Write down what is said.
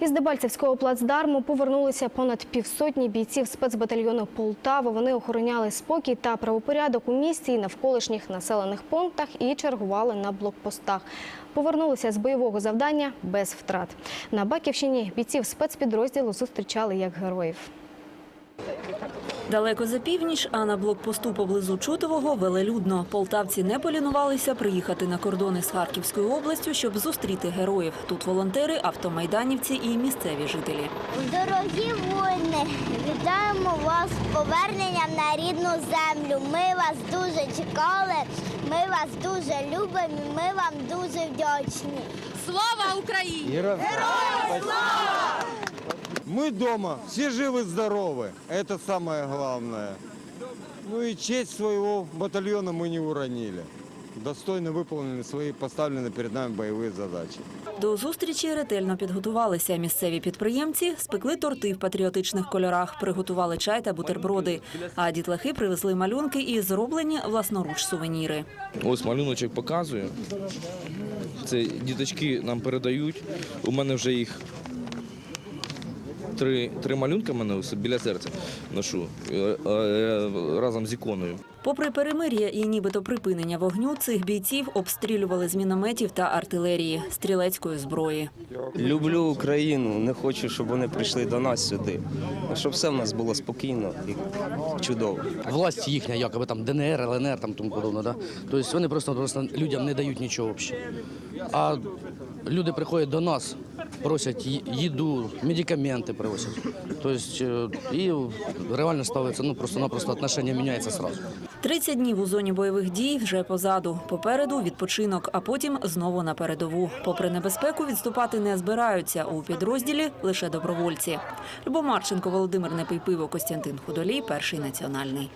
Із Дебальцевського плацдарму повернулися понад півсотні бійців спецбатальйону Полтава. Вони охороняли спокій та правопорядок у місті і навколишніх населених пунктах і чергували на блокпостах. Повернулися з бойового завдання без втрат. На Баківщині бійців спецпідрозділу зустрічали як героїв. Далеко за північ, а на блокпосту поблизу Чутового велелюдно. Полтавці не полінувалися приїхати на кордони з Харківською областю, щоб зустріти героїв. Тут волонтери, автомайданівці і місцеві жителі. Дорогі воїни, вітаємо вас з поверненням на рідну землю. Ми вас дуже чекали, ми вас дуже любимо, і ми вам дуже вдячні. Слава Україні! Мы дома, все живы, здоровы. Это самое главное. Ну и честь своего батальона мы не уронили. Достойно выполнили свои поставленные перед нами боевые задачи. До зустрічі ретельно підготувалися. Місцеві підприємці спекли торти в патріотичних кольорах, приготували чай та бутерброди. А дітлахи привезли малюнки і зроблені власноруч сувеніри. Ось малюночок показую. Це діточки нам передають. У мене вже їх три, три малюнка в мене біля серця ношу е, е, разом з іконою. Попри перемир'я і нібито припинення вогню, цих бійців обстрілювали з мінометів та артилерії, стрілецької зброї. Люблю Україну, не хочу, щоб вони прийшли до нас сюди. Щоб все в нас було спокійно і чудово. власть їхня, якоби там ДНР, ЛНР, там тому подобне, да? Тобто вони просто, просто людям не дають нічого взагалі. А люди приходять до нас, просять їду, медикаменти привозять. То есть, і реально ставиться, ну просто-напросто отношення міняється сразу. 30 днів у зоні бойових дій вже позаду. Попереду відпочинок, а потім знову на передову. Попри небезпеку, відступати не збираються. У підрозділі лише добровольці. Любомарченко, Володимир Непийпиво, Костянтин Худолій, перший національний.